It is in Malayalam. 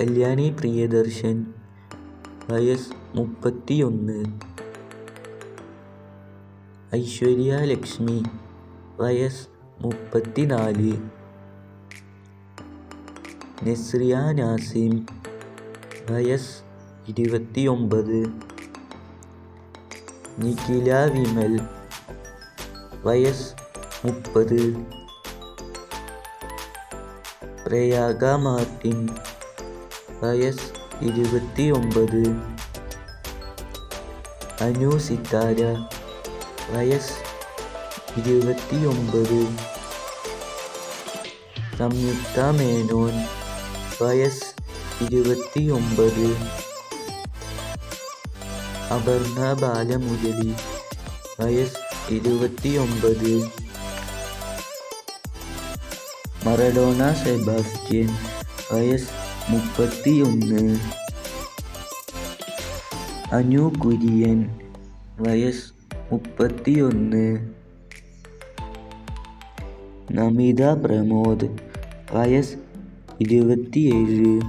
കല്യാണി പ്രിയദർശൻ വയസ്സ് മുപ്പത്തിയൊന്ന്. ഐശ്വര്യ ലക്ഷ്മി വയസ്സ് മുപ്പത്തിനാല്. നസ്രിയ നാസിം വയസ്സ് ഇരുപത്തിയൊമ്പത്. നിഖില വിമൽ വയസ്സ് മുപ്പത്. പ്രയാഗ മാർട്ടിൻ വയസ്സ് ഇരുപത്തിയൊമ്പത് അനു സിത്താര വയസ്സ് ഇരുപത്തിയൊമ്പത് സംയുക്ത മേനോൻ. വയസ്സ് ഇരുപത്തിയൊമ്പത് അപർണ ബാലമുരളി. വയസ്സ് ഇരുപത്തിയൊമ്പത് മറഡോണ സെബാസ്റ്റ്യൻ. വയസ്സ് മുപ്പത്തിയൊന്ന്. അനു കുര്യൻ വയസ് മുപ്പത്തിയൊന്ന്. നമിത പ്രമോദ് വയസ്സ് ഇരുപത്തിയേഴ്.